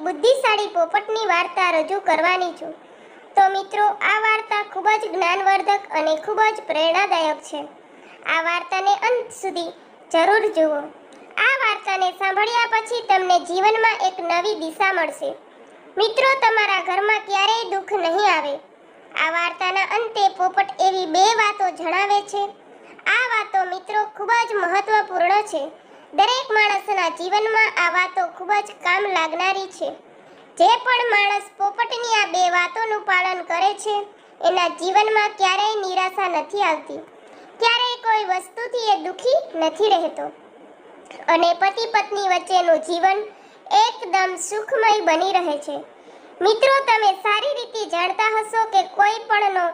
બુદ્ધિશાળી પોપટની વાર્તા રજૂ કરવાની છું. તો મિત્રો, આ વાર્તા ખૂબ જ જ્ઞાનવર્ધક અને ખૂબ જ પ્રેરણાદાયક છે. આ વાર્તાને અંત સુધી જરૂર જુઓ. આ વાર્તાને સાંભળ્યા પછી તમને જીવનમાં એક નવી દિશા મળશે. મિત્રો, તમારા ઘરમાં ક્યારેય દુઃખ નહીં આવે. આ વાર્તાના અંતે પોપટ એવી બે વાતો જણાવે છે. આ વાતો મિત્રો ખૂબ જ મહત્વપૂર્ણ છે. દરેક માણસના જીવનમાં આ વાતો ખૂબ જ કામ લાગનારી છે. જે પણ માણસ પોપટની આ બે વાતોનું પાલન કરે છે, એના જીવનમાં ક્યારેય નિરાશા નથી આવતી. ક્યારેય કોઈ વસ્તુથી એ દુખી નથી રહેતો. અને પતિ પત્ની વચ્ચેનું જીવન એકદમ સુખમય બની રહે છે. મિત્રો, તમે સારી રીતે જાણતા હશો કે કોઈ પણનો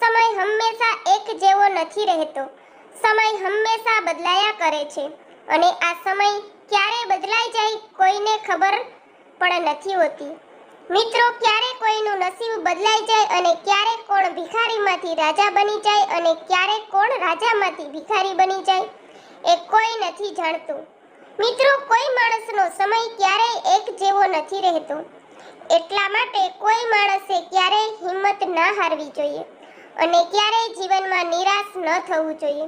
સમય હંમેશા એક જેવો નથી રહેતો. સમય હંમેશા બદલાયા કરે છે. અને આ સમય ક્યારે બદલાઈ જાય કોઈને ખબર પણ નથી હોતી. મિત્રો, ક્યારે કોઈનું નસીબ બદલાઈ જાય અને ક્યારે કોણ ભિખારીમાંથી રાજા બની જાય અને ક્યારે કોણ રાજામાંથી ભિખારી બની જાય, એ કોઈ નથી જાણતું. મિત્રો, કોઈ માણસનો સમય ક્યારેય એક જેવો નથી રહેતો. એટલા માટે કોઈ માણસે ક્યારેય હિંમત ના હારવી જોઈએ અને ક્યારેય જીવનમાં નિરાશ ન થવું જોઈએ.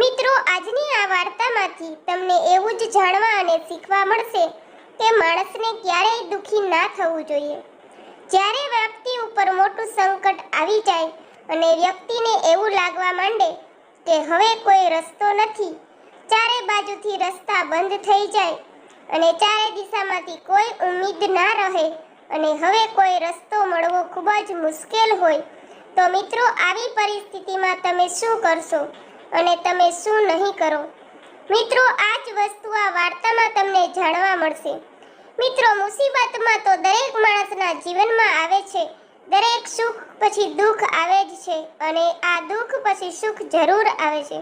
મિત્રો, આજની આ વાર્તામાંથી તમને એવું જ જાણવા અને શીખવા મળશે કે માણસને ક્યારેય દુખી ના થવું જોઈએ. જ્યારે વ્યક્તિ ઉપર મોટું સંકટ આવી જાય અને વ્યક્તિને એવું લાગવા માંડે કે હવે કોઈ રસ્તો નથી, ચારે બાજુથી રસ્તા બંધ થઈ જાય અને ચારે દિશામાંથી કોઈ ઉમ્મીદ ના રહે અને હવે કોઈ રસ્તો મળવો ખૂબ જ મુશ્કેલ હોય, તો મિત્રો, આવી પરિસ્થિતિમાં તમે શું કરશો? અને તમે શું નહીં કરો? મિત્રો આ જ વસ્તુ આ વાર્તામાં તમને જાણવા મળશે. મિત્રો, મુસીબતમાં તો દરેક માણસના જીવનમાં આવે છે. દરેક સુખ પછી દુઃખ આવે જ છે અને આ દુઃખ પછી સુખ જરૂર આવે છે.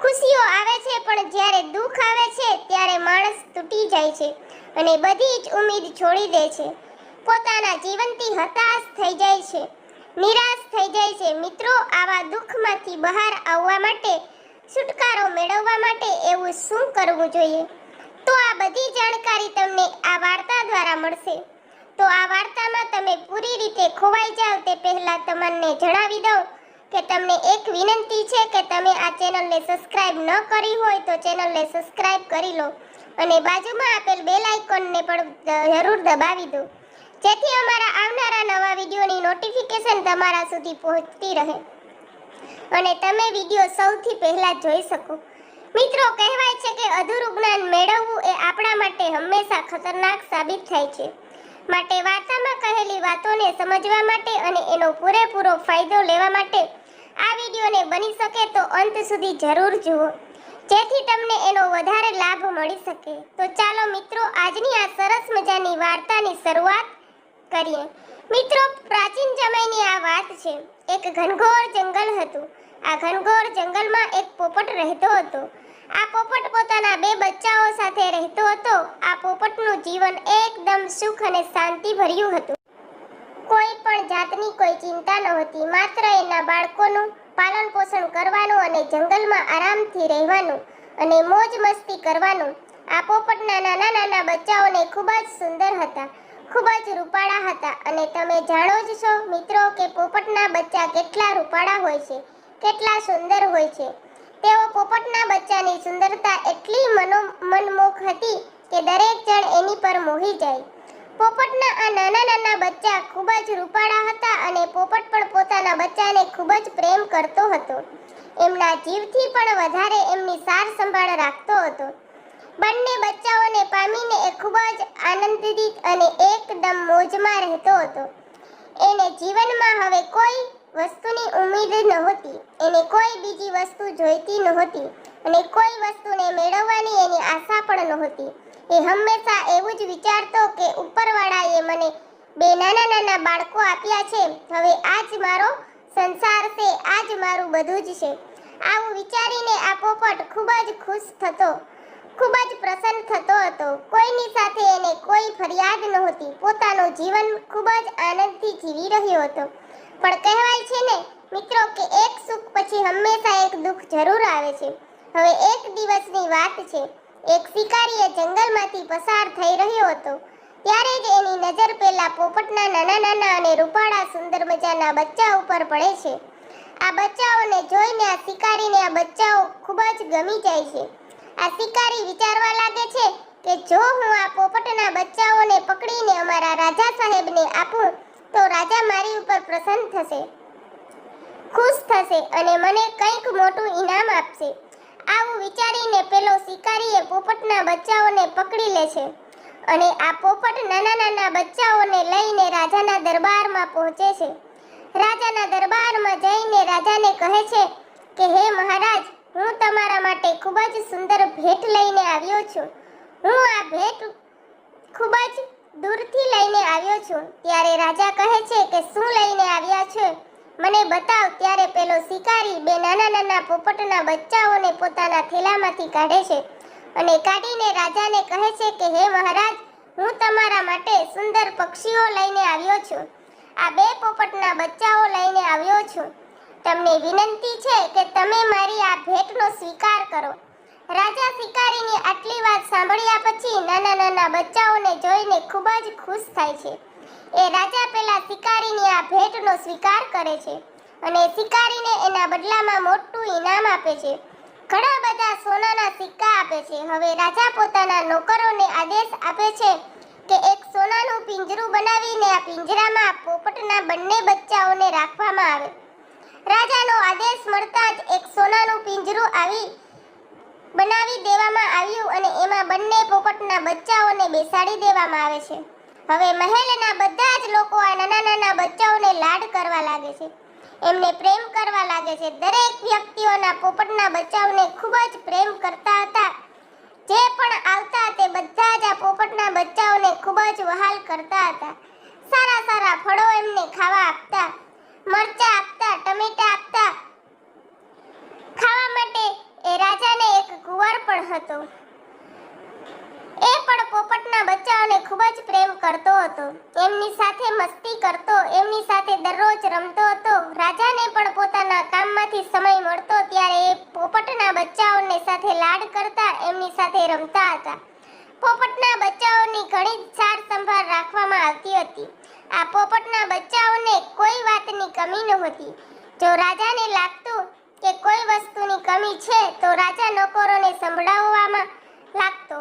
ખુશીઓ આવે છે, પણ જ્યારે દુઃખ આવે છે, ત્યારે માણસ તૂટી જાય છે અને બધી જ ઉમેદ છોડી દે છે. પોતાના જીવનથી હતાશ થઈ જાય છે. નિરાશ થઈ જાય છે. મિત્રો, આવા દુઃખમાંથી બહાર આવવા માટે, છુટકારો મેળવવા માટે એવું શું કરવું જોઈએ? તો આ બધી જાણકારી તમને આ વાર્તા દ્વારા મળશે. તો આ વાર્તામાં તમે પૂરી રીતે ખોવાઈ જાઓ તે પહેલાં તમને જણાવી દઉં કે તમને એક વિનંતી છે કે તમે આ ચેનલને સબસ્ક્રાઇબ ન કરી હોય તો ચેનલને સબસ્ક્રાઇબ કરી લો અને બાજુમાં આપેલ બેલ આઇકોનને પણ જરૂર દબાવી દો. જેથી અમારા આવનારા નવા વિડીયોની નોટિફિકેશન તમારા સુધી પહોંચતી રહે. અને તમે વીડિયો સૌથી પહેલા જોઈ શકો. મિત્રો, કહેવાય છે કે અધૂરું જ્ઞાન મેળવવું એ આપણા માટે હંમેશા ખતરનાક સાબિત થાય છે. માટે વાર્તામાં કહેલી વાતોને સમજવા માટે અને એનો પૂરેપૂરો ફાયદો લેવા માટે આ વિડીયોને બની શકે તો અંત સુધી જરૂર જુઓ. જેથી તમને એનો વધારે લાભ મળી શકે. તો ચાલો મિત્રો, આજની આ સરસ મજાની વાર્તાની શરૂઆત કરીએ. મિત્રો, પ્રાચીન સમયની આ વાત છે. એક ઘનઘોર જંગલ હતું. આ ઘનઘોર જંગલમાં એક પોપટ રહેતો હતો. આ પોપટ પોતાના બે બચ્ચાઓ સાથે રહેતો હતો. આ પોપટનું જીવન એકદમ સુખ અને શાંતિ ભર્યું હતું. કોઈ પણ જાતની કોઈ ચિંતા નહોતી. માત્ર એના બાળકોનું પાલન પોષણ કરવાનું અને જંગલમાં આરામથી રહેવાનું અને મોજ મસ્તી કરવાનું. આ પોપટના નાના નાના બચ્ચાઓને ખૂબ જ સુંદર હતા. ખૂબ જ રૂપાળા હતા અને તમે જાણો જ છો મિત્રો કે પોપટના બચ્ચા કેટલા રૂપાળા હોય છે, કેટલા સુંદર હોય છે. તેઓ પોપટના બચ્ચાની સુંદરતા એટલી મનો મનમોહક હતી કે દરેક જણ એની પર મોહી જાય. પોપટના આ નાના નાના બચ્ચા ખૂબ જ રૂપાળા હતા અને પોપટ પણ પોતાના બચ્ચાને ખૂબ જ પ્રેમ કરતો હતો. એમના જીવથી પણ વધારે એમની સાર સંભાળ રાખતો હતો. બંને બચ્ચાઓને જ આનંદિત અને એકદમ મોજમાં રહેતો હતો. એને જીવનમાં હવે કોઈ વસ્તુની ઉમેદ નહોતી એને કોઈ બીજી વસ્તુ જોઈતી નહોતી અને કોઈ વસ્તુને મેળવવાની એની આશા પણ નહોતી એ હંમેશા એવું જ વિચારતો કે ઉપરવાળાએ મને બે નાના નાના બાળકો આપ્યા છે. હવે આ જ મારો સંસાર છે આ જ મારું બધું જ છે. આવું વિચારીને આ પોપટ ખૂબ જ ખુશ થતો ખૂબ જ પ્રસન્ન થતો હતો. કોઈની સાથે એને કોઈ ફરિયાદ નહોતી. પોતાનું જીવન ખૂબ જ આનંદથી જીવી રહ્યો હતો. પણ કહેવાય છે ને, મિત્રો, કે એક સુખ પછી હંમેશા એક દુઃખ જરૂર આવે છે. હવે એક દિવસની વાત છે. એક શિકારી જંગલમાંથી પસાર થઈ રહ્યો હતો. ત્યારે જ એની નજર પેલા પોપટના નાના નાના અને રૂપાળા સુંદર મજાના બચ્ચા ઉપર પડે છે. આ બચ્ચાઓને જોઈને આ શિકારીને આ બચ્ચાઓ ખૂબ જ ગમી જાય છે. આ વિચારવા લાગે છે કે જો હું આ પોપટના બચ્ચાઓને પકડીને અમારા રાજા સાહેબને આપું, તો રાજા મારી ઉપર પ્રસન્ન થશે, ખુશ થશે અને મને કંઈક મોટું ઈનામ આપશે. આવું વિચારીને પેલો શિકારીએ પોપટના બચ્ચાઓને પકડી લે છે અને આ પોપટ નાના નાના બચ્ચાઓને લઈને રાજાના દરબારમાં પહોંચે છે. રાજાના દરબારમાં જઈને રાજાને કહે છે કે, હે મહારાજ, હું તમારા માટે ખૂબ જ સુંદર ભેટ લઈને આવ્યો છું. હું આ ભેટ ખૂબ જ દૂરથી લઈને આવ્યો છું. ત્યારે રાજા કહે છે કે શું લઈને આવ્યા છે? મને બતાવ. ત્યારે પેલો શિકારી બે નાના નાના પોપટના બચ્ચાઓને પોતાના થેલામાંથી કાઢે છે અને કાઢીને રાજાને કહે છે કે, હે મહારાજ, હું તમારા માટે સુંદર પક્ષીઓ લઈને આવ્યો છું. આ બે પોપટના બચ્ચાઓ લઈને આવ્યો છું. તમને વિનંતી છે કે તમે મારી આ ભેટનો સ્વીકાર કરો. રાજા શિકારીની આટલી વાત સાંભળ્યા પછી નાના નાના બચ્ચાઓને જોઈને ખૂબ જ ખુશ થાય છે. એ રાજા પહેલા શિકારીની આ ભેટનો સ્વીકાર કરે છે અને શિકારીને એના બદલામાં મોટું ઇનામ આપે છે. ઘણા બધા સોનાના સિક્કા આપે છે. હવે રાજા પોતાના નોકરોને આદેશ આપે છે કે એક સોનાનું પિંજરું બનાવીને આ પિંજરામાં પોપટના બંને બચ્ચાઓને રાખવામાં આવે. રાજાનો આદેશ મળતા જ એક સોનાનું પિંજરું આવી બનાવી દેવામાં આવ્યું અને એમાં બંને પોપટના બચ્ચાઓને બેસાડી દેવામાં આવે છે. હવે મહેલના બધા જ લોકો આ નાના નાના બચ્ચાઓને લાડ કરવા લાગે છે. એમને પ્રેમ કરવા લાગે છે. દરેક વ્યક્તિઓના પોપટના બચ્ચાઓને ખૂબ જ પ્રેમ કરતા હતા. જે પણ આવતા તે બધા જ આ પોપટના બચ્ચાઓને ખૂબ જ વહાલ કરતા હતા. સારા સારા ફળો એમને ખાવા આપતા મરચા આપતા ટમેટા આપતા ખાવા માટે એ રાજાને એક કુંવર પણ હતો એ પણ પોપટના બચ્ચાઓને ખૂબ જ પ્રેમ કરતો હતો એમની સાથે મસ્તી કરતો એમની સાથે દરરોજ રમતો હતો રાજાને પણ પોતાના કામમાંથી સમય મળતો ત્યારે એ પોપટના બચ્ચાઓને સાથે લાડ કરતા એમની સાથે રમતા હતા પોપટના બચ્ચાઓની ઘણી જ સાર સંભાળ રાખવામાં આવતી હતી આ પોપટના બચ્ચાઓને કોઈ વાતની કમી નહોતી જો રાજાને લાગતું કે કોઈ વસ્તુની કમી છે તો રાજા નોકરોને સંભળાવવામાં લાગતો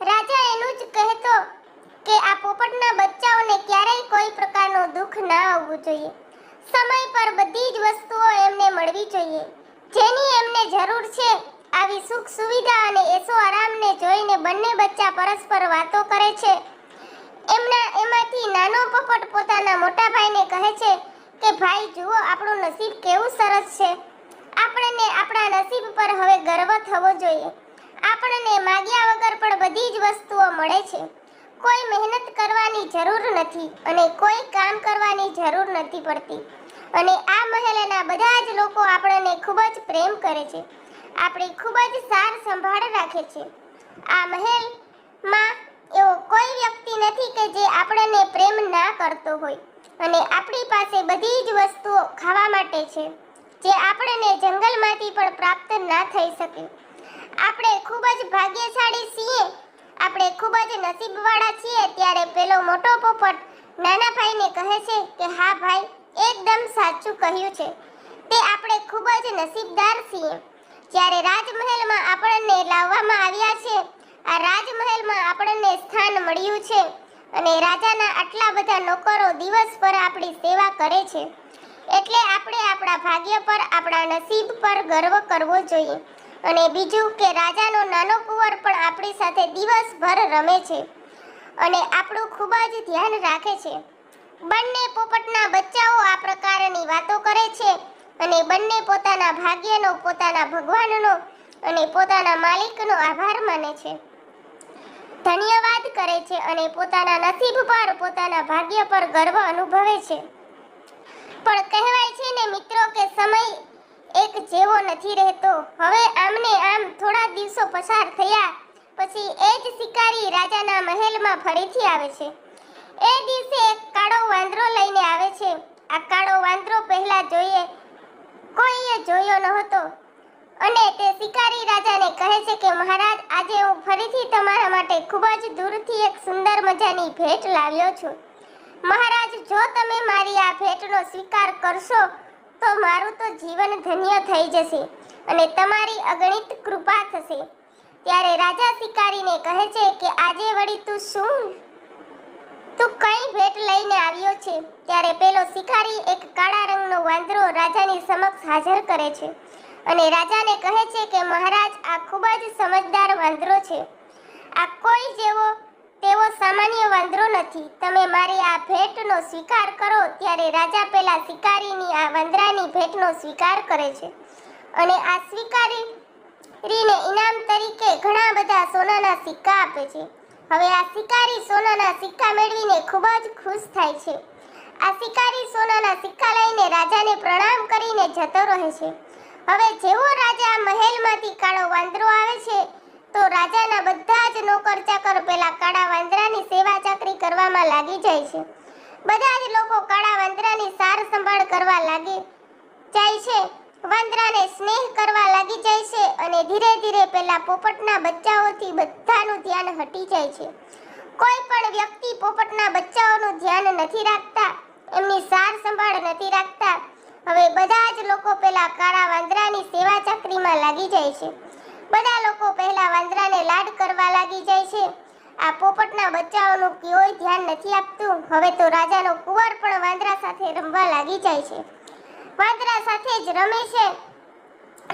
રાજા એનું જ કહેતો કે આ પોપટના બચ્ચાઓને ક્યારેય કોઈ પ્રકારનું દુઃખ ના આવવું જોઈએ. સમય પર બધી જ વસ્તુઓ એમને મળવી જોઈએ. જેની એમને જરૂર છે, આવી સુખ સુવિધા અને એસો આરામને જોઈને બંને બચ્ચા પરસ્પર વાતો કરે છે. એમના એમાંથી નાનો પોપટ પોતાના મોટા ભાઈને કહે છે કે, ભાઈ, જુઓ, આપણું નસીબ કેવું સરસ છે. આપણને આપણા નસીબ પર હવે ગર્વ થવો જોઈએ. આપણને માગ્યા વગર પણ બધી જ વસ્તુઓ મળે છે. કોઈ મહેનત કરવાની જરૂર નથી અને કોઈ કામ કરવાની જરૂર નથી પડતી. અને આ મહેલના બધા જ લોકો આપણને ખૂબ જ પ્રેમ કરે છે. આપણી ખૂબ જ સાર સંભાળ રાખે છે. આ મહેલમાં એવો કોઈ વ્યક્તિ નથી કે જે આપણને પ્રેમ ના કરતો હોય. અને આપણી પાસે બધી જ વસ્તુઓ ખાવા માટે છે, જે આપણને જંગલમાંથી પણ પ્રાપ્ત ના થઈ શકે. આપણે ખૂબ જ ભાગ્યશાળી છીએ આપણે ખૂબ જ નસીબવાળા છીએ ત્યારે પેલો મોટો પોપટ નાના ભાઈને કહે છે કે, હા ભાઈ, એકદમ સાચું કહ્યું છે. તે આપણે ખૂબ જ નસીબદાર છીએ. જ્યારે રાજમહેલમાં આપણને લાવવામાં આવ્યા છે, આ રાજમહેલમાં આપણને સ્થાન મળ્યું છે અને રાજાના આટલા બધા નોકરો દિવસભર આપણી સેવા કરે છે. એટલે આપણે આપણા ભાગ્ય પર, આપણા નસીબ પર ગર્વ કરવો જોઈએ. અને બીજું કે રાજાનો નાનો કુંવર પણ આપણી સાથે દિવસભર રમે છે અને આપણું ખૂબ જ ધ્યાન રાખે છે. બંને પોપટના બચ્ચાઓ આ પ્રકારની વાતો કરે છે અને બંને પોતાના ભાગ્યનો, પોતાના ભગવાનનો અને પોતાના માલિકનો આભાર માને છે. ધન્યવાદ કરે છે અને પોતાના નસીબ પર, પોતાના ભાગ્ય પર ગર્વ અનુભવે છે. પણ કહેવાય છે ને મિત્રો કે સમય એક જેવો નથી રહેતો. હવે આમને આમ થોડા દિવસો પસાર થયા, પછી એ જ શિકારી રાજાના મહેલમાં ફરીથી આવે છે. એ દિવસે એક કાળો વાંદરો લઈને આવે છે. આ કાળો વાંદરો પહેલા જોઈએ, કોઈએ જોયો ન હતો અને તે શિકારી રાજાને કહે છે કે, મહારાજ, આજે હું ફરીથી તમારા માટે ખૂબ જ દૂરથી એક સુંદર મજાની ભેટ લાવ્યો છું. મહારાજ, જો તમે મારી આ ભેટનો સ્વીકાર કરશો તો મારું તો જીવન ધન્ય થઈ જશે અને તમારી અગણિત કૃપા થશે. ત્યારે રાજા શિકારીને કહે છે કે, આજે વળી તું શું? તું કઈ ભેટ લઈને આવ્યો છે? ત્યારે પેલો શિકારી એક કાળા રંગનો વાંદરો રાજાની સમક્ષ હાજર કરે છે અને રાજાને કહે છે કે, મહારાજ, આ ખૂબ જ સમજદાર વાંદરો છે. આ કોઈ જેવો તેવો સામાન્ય વાંદરો નથી. તમે મારી આ ભેટનો સ્વીકાર કરો ત્યારે રાજા પેલા શિકારીની આ વાંદરાની ભેટનો સ્વીકાર કરે છે. અને આ સ્વીકારી રીને ઇનામ તરીકે ઘણા બધા સોનાના સિક્કા આપે છે. હવે આ શિકારી સોનાના સિક્કા મેળવીને ખૂબ જ ખુશ થાય છે. આ શિકારી સોનાના સિક્કા લઈને રાજાને પ્રણામ કરીને જતો રહે છે. હવે જેવો રાજા મહેલમાંથી કાળો વાંદરો આવે છે તો રાજાના બધા જ નોકર ચાકર પેલા કાળા વાંદરાની સેવા ચાકરી કરવામાં લાગી જાય છે. બધા જ લોકો કાળા વાંદરાની સાર સંભાળ કરવા લાગે જાય છે. વાંદરાને સ્નેહ કરવા લાગી જાય છે અને ધીરે ધીરે પેલા પોપટના બચ્ચાઓથી બધાનું ધ્યાન હટી જાય છે. કોઈ પણ વ્યક્તિ પોપટના બચ્ચાઓનું ધ્યાન નથી રાખતા, એમની સાર સંભાળ નથી રાખતા, હવે બધા જ લોકો પેલા કાળા વાંદરાની સેવા ચાકરીમાં લાગી જાય છે. બધા લોકો પહેલા વાંદરાને લાડ કરવા લાગી જાય છે. આ પોપટના બચ્ચાઓનું કોઈ ધ્યાન નથી આપતું. હવે તો રાજાનો કુંવર પણ વાંદરા સાથે રમવા લાગી જાય છે. વાંદરા સાથે જ રમે છે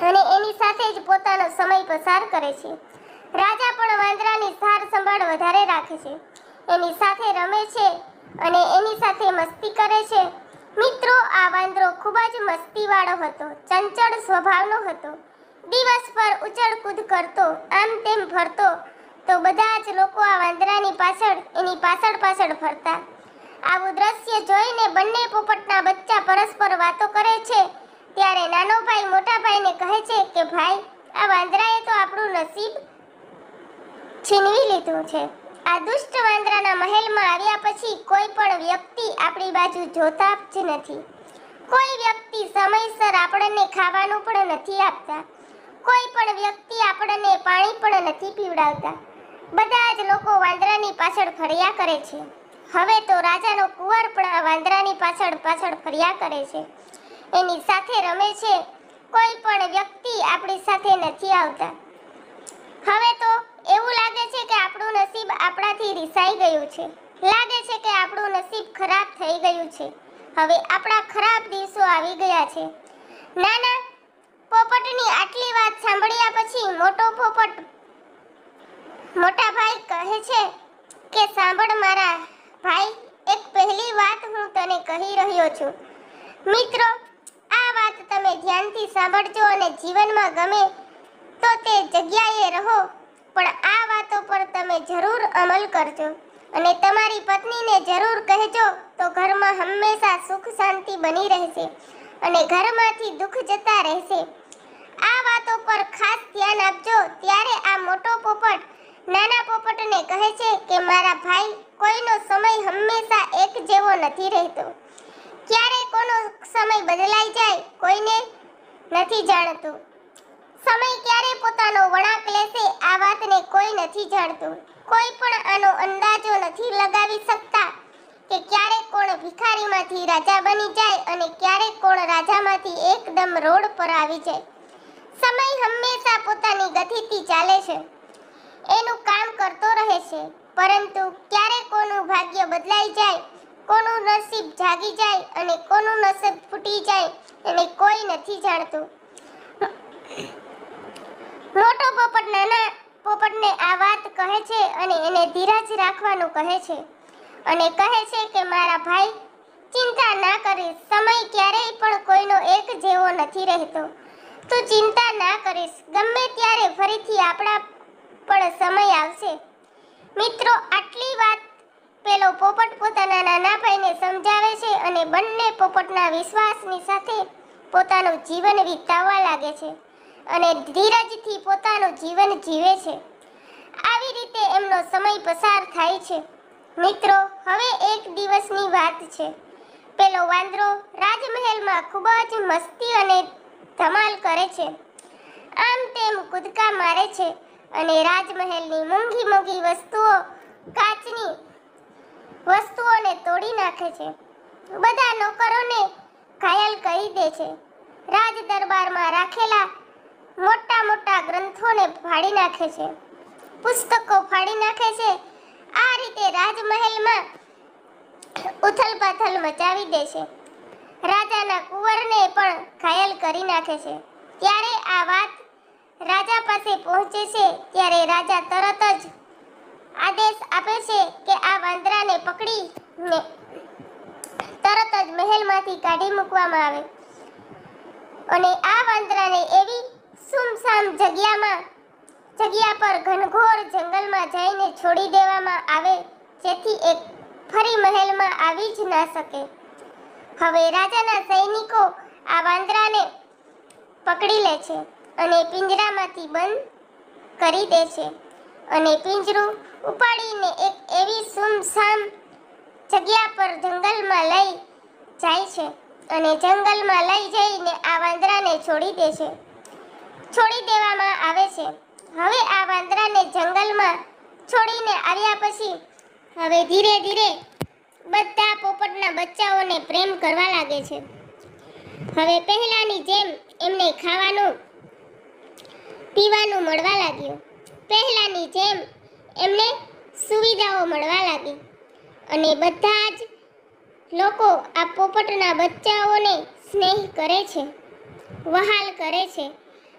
અને એની સાથે જ પોતાનો સમય પસાર કરે છે. રાજા પણ વાંદરાની સાર સંભાળ વધારે રાખે છે. એની સાથે રમે છે અને એની સાથે મસ્તી કરે છે. મિત્રો, આ વાંદરો ખૂબ જ મસ્તીવાળો હતો, ચંચળ સ્વભાવનો હતો. દિવસ પર ઉછળ કૂદ કરતો, આમ તેમ ફરતો, તો બધા જ લોકો આ વાંદરાની પાછળ, એની પાછળ પાછળ ફરતા. આવું દ્રશ્ય જોઈને બંને પોપટના બચ્ચા પરસ્પર વાતો કરે છે, ત્યારે નાનો ભાઈ મોટા ભાઈને કહે છે કે, ભાઈ, આ વાંદરાએ તો આપણું નસીબ છીનવી લીધું છે. આ દુષ્ટ વાંદરાના મહેલમાં આવ્યા પછી કોઈ પણ વ્યક્તિ આપણી બાજુ જોતા જ નથી. કોઈ વ્યક્તિ સમયસર આપણને ખાવાનું પણ નથી આપતા. કોઈ પણ વ્યક્તિ આપણને પાણી પણ નથી પીવડાવતા. બધા જ લોકો વાંદરાની પાછળ ફર્યા કરે છે. હવે તો રાજાનો કુંવર પણ વાંદરાની પાછળ પાછળ ફર્યા કરે છે. એની સાથે રમે છે. કોઈ પણ વ્યક્તિ આપણી સાથે નથી આવતા. હવે તો એવું લાગે છે કે આપણું નસીબ આપણાથી રિસાઈ ગયું છે. લાગે છે કે આપણું નસીબ ખરાબ થઈ ગયું છે. હવે આપણા ખરાબ દિવસો આવી ગયા છે. નાના પોપટની આટલી વાત સાંભળ્યા પછી મોટો પોપટ મોટા ભાઈ કહે છે કે, સાંભળ મારા ભાઈ, એક પહેલી વાત હું તને કહી રહ્યો છું. મિત્રો, આ વાત તમે ધ્યાનથી સાંભળજો અને જીવનમાં ગમે તો તે જગ્યાએ રહો, પણ આ વાતો પર તમે જરૂર અમલ કરજો. અને તમારી પત્નીને જરૂર કહેજો તો ઘરમાં હંમેશા સુખ શાંતિ બની રહેશે અને ઘરમાંથી દુઃખ જતા રહેશે. ધ્યાન આપજો. ત્યારે આ મોટો પોપટ નાના પોપટને કહે છે કે, મારા ભાઈ, કોઈનો સમય હંમેશા એક જેવો નથી રહેતો. ક્યારે કોનો સમય બદલાઈ જાય કોઈને નથી જાણતું. સમય ક્યારે પોતાનો વળાંક લેશે આ વાતને કોઈ નથી જાણતું. કોઈ પણ આનો અંદાજો નથી લગાવી શકતા કે ક્યારે કોણ ભિખારીમાંથી રાજા બની જાય અને ક્યારે કોણ રાજામાંથી એકદમ રોડ પર આવી જાય. સમય હંમેશા પોતાની ગતિથી ચાલે છે. એનું કામ કરતો રહે છે, પરંતુ ક્યારે કોનું ભાગ્ય બદલાઈ જાય, કોનું નસીબ જાગી જાય અને કોનું નસીબ ફૂટી જાય, એને કોઈ નથી જાણતું. મોટો પોપટ નાના પોપટને આ વાત કહે છે અને એને ધીરજ રાખવાનું કહે છે અને કહે છે કે, મારા ભાઈ, ચિંતા ના કરીશ. સમય ક્યારેય પણ કોઈનો એક જેવો નથી રહેતો. તું ચિંતા ના કરીશ. ગમે ત્યારે ફરીથી આપણા પણ સમય આવશે. મિત્રો, આટલી વાત પેલો પોપટ પોતાના નાના ભાઈને સમજાવે છે અને બંને પોપટના વિશ્વાસની સાથે પોતાનું જીવન વિતાવવા લાગે છે અને ધીરજથી પોતાનું જીવન જીવે છે. આવી રીતે એમનો સમય પસાર થાય છે. મિત્રો, હવે એક દિવસની વાત છે. પેલો વાંદરો રાજમહેલમાં ખૂબ જ મસ્તી અને ધમાલ કરે છે. આમ તેમ કૂદકા મારે છે અને રાજમહેલની મોંઘી મોંઘી વસ્તુઓ, કાચની વસ્તુઓને તોડી નાખે છે. બધા નોકરોને ઘાયલ કરી દે છે. રાજ દરબારમાં રાખેલા મોટા મોટા ગ્રંથોને ફાડી નાખે છે. પુસ્તકો ફાડી નાખે છે. આ રીતે રાજમહેલમાં ઉથલપાથલ મચાવી દે છે. રાજાના કુંવરને પણ ઘાયલ કરી નાખે છે. ત્યારે આ વાત રાજા પાસે પહોંચે છે, ત્યારે રાજા તરત જ આદેશ આપે છે કે આ વાંદરાને પકડીને તરત જ મહેલમાંથી કાઢી મૂકવામાં આવે. અને આ વાંદરાને એવી સુમસામ જગ્યામાં, જગ્યા પર ઘનઘોર જંગલમાં જઈને છોડી દેવામાં આવે, જેથી એ ફરી મહેલમાં આવી જ ના શકે. હવે રાજાના સૈનિકો આ વાંદરાને પકડી લે છે અને પિંજરામાંથી બંધ કરી દે છે. અને પિંજરું ઉપાડીને એક એવી સુમસામ જગ્યા પર જંગલમાં લઈ જાય છે અને જંગલમાં લઈ જઈને આ વાંદરાને છોડી દે છે. છોડી દેવામાં આવે છે. હવે આ વાંદરાને જંગલમાં છોડીને આવ્યા પછી હવે ધીરે ધીરે બધા પોપટના બચ્ચાઓને પ્રેમ કરવા લાગે છે. હવે પહેલાની જેમ એમને ખાવાનું, પીવાનું મળવા લાગ્યું. પહેલાની જેમ એમને સુવિધાઓ મળવા લાગી. અને બધા જ લોકો આ પોપટના બચ્ચાઓને સ્નેહ કરે છે, વહાલ કરે છે.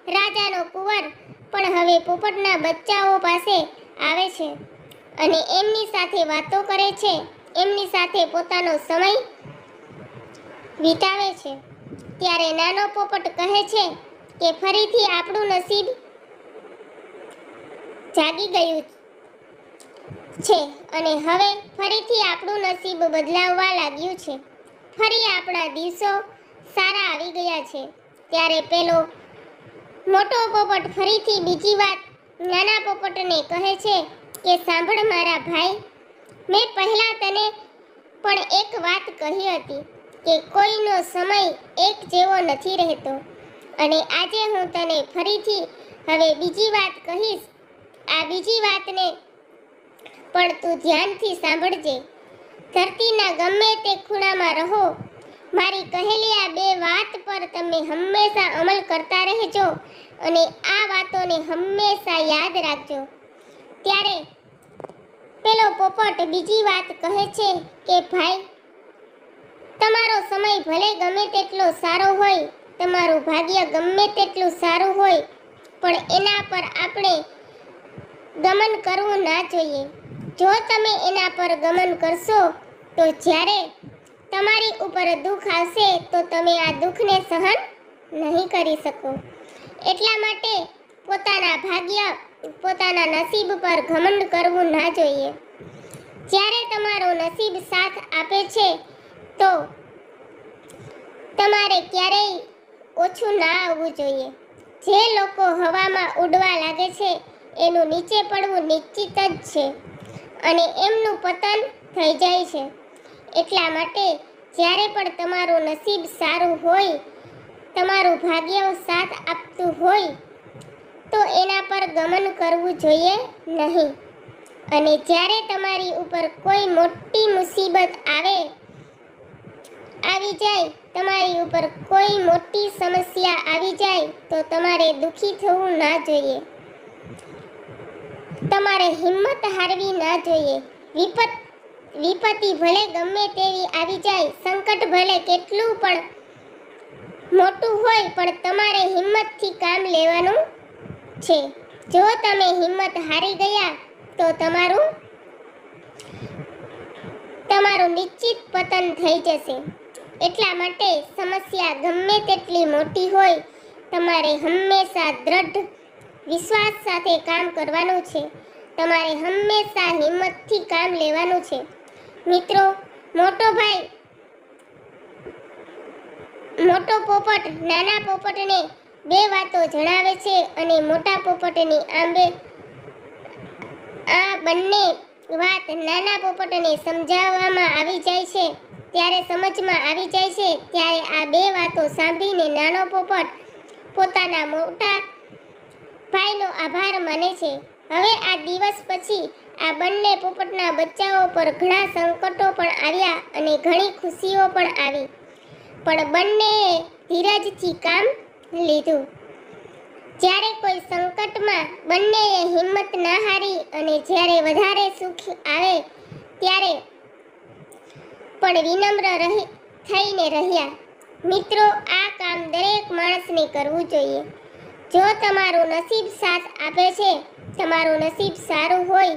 રાજાનો કુંવર પણ હવે પોપટના બચ્ચાઓ પાસે આવે છે અને એમની સાથે વાતો કરે છે. એમની સાથે પોતાનો સમય વિતાવે છે. ત્યારે નાનો પોપટ કહે છે કે ફરીથી આપણું નસીબ જાગી ગયું છે અને હવે ફરીથી આપણું નસીબ બદલાવવા લાગ્યું છે. ફરી આપણા દિવસો સારા આવી ગયા છે. ત્યારે પેલો મોટો પોપટ ફરીથી બીજી વાત નાના પોપટને કહે છે કે સાંભળ મારા ભાઈ મેં પહેલા તને પણ એક વાત કહી હતી કે કોઈનો સમય એક જેવો નથી રહેતો. અને આજે હું તને ફરીથી હવે બીજી વાત કહીશ. આ બીજી વાતને પણ તું ધ્યાનથી સાંભળજે. ધરતીના ગમે તે ખૂણામાં રહો. મારી કહેલી આ બે વાત પર તમે હંમેશા અમલ કરતા રહેજો અને આ વાતોને હંમેશા યાદ રાખજો. ત્યારે પેલો પોપટ બીજી વાત કહે છે કે, ભાઈ, તમારો સમય ભલે ગમે તેટલો સારો હોય, તમારું ભાગ્ય ગમે તેટલું સારું હોય, પણ એના પર આપણે ગમન કરવું ના જોઈએ. જો તમે એના પર ગમન કરશો, તો જ્યારે તમારી ઉપર દુઃખ આવશે, તો તમે આ દુઃખને સહન નહીં કરી શકો. એટલા માટે પોતાના ભાગ્ય પોતાના નસીબ પર ઘમંડ કરવું ના જોઈએ. જ્યારે તમારો નસીબ સાથ આપે છે, તો તમારે ક્યારેય ઓછું ના આવવું જોઈએ. જે લોકો હવામાં ઉડવા લાગે છે, એનું નીચે પડવું નિશ્ચિત જ છે અને એમનું પતન થઈ જાય છે. એટલા માટે જ્યારે પણ તમારું નસીબ સારું હોય, તમારું ભાગ્ય સાથ આપતું હોય તો એના પર ગમન કરવું જોઈએ નહીં. અને જ્યારે તમારી ઉપર કોઈ મોટી મુસીબત આવે, આવી જાય, તમારી ઉપર કોઈ મોટી સમસ્યા આવી જાય, તો તમારે દુઃખી થવું ના જોઈએ. તમારે હિંમત હારવી ના જોઈએ. વિપત, વિપત્તિ ભલે ગમે તેવી આવી જાય, સંકટ ભલે કેટલું પણ મોટું હોય, પણ તમારે હિંમતથી કામ લેવાનું છે. જો તમે હિંમત હારી ગયા, તો તમારું તમારું નિશ્ચિત પતન થઈ જશે. એટલા માટે સમસ્યા ગમે તેટલી મોટી હોય, તમારે હંમેશા દ્રઢ વિશ્વાસ સાથે કામ કરવાનું છે. તમારે હંમેશા હિંમતથી કામ લેવાનું છે. મિત્રો, મોટો ભાઈ, મોટો પોપટ, નાના પોપટને બે વાતો જણાવે છે અને મોટા પોપટની આંબે આ બંને વાત નાના પોપટને સમજાવવામાં આવી જાય છે. ત્યારે સમજમાં આવી જાય છે ત્યારે આ બે વાતો સાંભળીને નાનો પોપટ પોતાના મોટા ભાઈનો આભાર માને છે. હવે આ દિવસ પછી આ બંને પોપટના બચ્ચાઓ પર ઘણા સંકટો પણ આવ્યા અને ઘણી ખુશીઓ પણ આવી. પણ બંનેએ ધીરજથી કામ લીધું. જ્યારે કોઈ સંકટમાં બંનેએ હિંમત ના હારી અને જ્યારે વધારે સુખ આવે, ત્યારે પણ વિનમ્ર રહી, થઈને રહ્યા. મિત્રો, આ કામ દરેક માણસને કરવું જોઈએ. જો તમારું નસીબ સાથ આપે છે, તમારું નસીબ સારું હોય,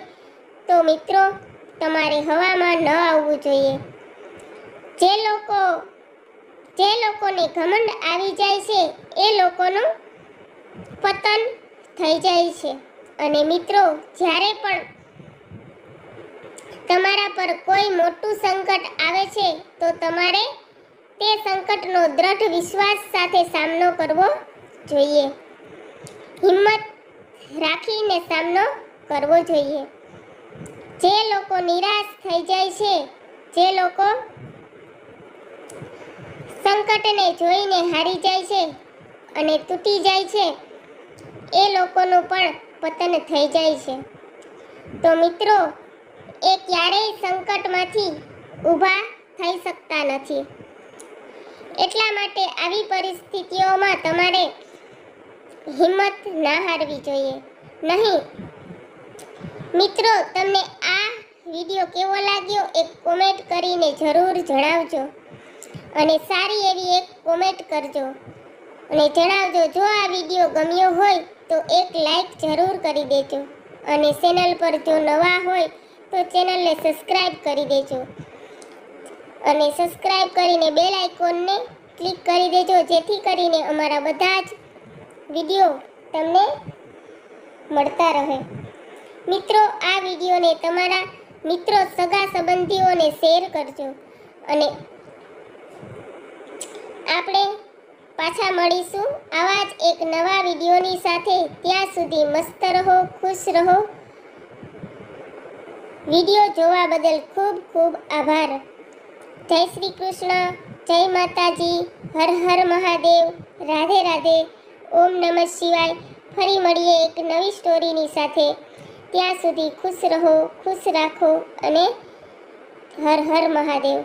તો મિત્રો, તમારે હવામાં ન આવવું જોઈએ. જે લોકો જે લોકોને ઘમંડ આવી જાય છે, એ લોકોનું પતન થઈ જાય છે. અને મિત્રો, જ્યારે પણ તમારા પર કોઈ મોટું સંકટ આવે છે, તો તમારે તે સંકટનો દ્રઢ વિશ્વાસ સાથે સામનો કરવો જોઈએ. હિંમત રાખીને સામનો કરવો જોઈએ. જે લોકો નિરાશ થઈ જાય છે, જે લોકો સંકટને જોઈને હારી જાય છે અને તૂટી જાય છે. એ લોકોનું પણ પતન થઈ જાય છે. તો મિત્રો, એ ક્યારેય સંકટમાંથી ઊભા થઈ શકતા નથી. એટલા માટે આવી પરિસ્થિતિઓમાં તમારે હિંમત ના હારવી જોઈએ. નહીં. મિત્રો, તમને આ વીડિયો કેવો લાગ્યો એક કોમેન્ટ કરીને જરૂર જણાવજો. અને સારી એવી એક કોમેન્ટ કરજો. અને જણાવજો, જો આ વીડિયો ગમ્યો હોય તો એક લાઈક જરૂર કરી દેજો. અને ચેનલ પર જો નવા હોય તો ચેનલને સબસ્ક્રાઇબ કરી દેજો. અને સબસ્ક્રાઇબ કરીને બેલ આઇકોનને ક્લિક કરી દેજો, જેથી કરીને અમારા બધા જ વીડિયો તમને મળતા રહે. મિત્રો, આ વિડીયોને તમારા મિત્રો સગા સંબંધીઓને શેર કરજો. અને આપણે પાછા મળીશું આવા જ એક નવા વિડીયોની સાથે. ત્યાં સુધી મસ્ત રહો, ખુશ રહો. વીડિયો જોવા બદલ ખૂબ ખૂબ આભાર. જય શ્રી કૃષ્ણ, જય માતાજી, હર હર મહાદેવ, રાધે રાધે, ઓમ નમઃ શિવાય. ફરી મળીએ એક નવી સ્ટોરીની સાથે. ત્યાં સુધી ખુશ રહો, ખુશ રાખો અને હર હર મહાદેવ.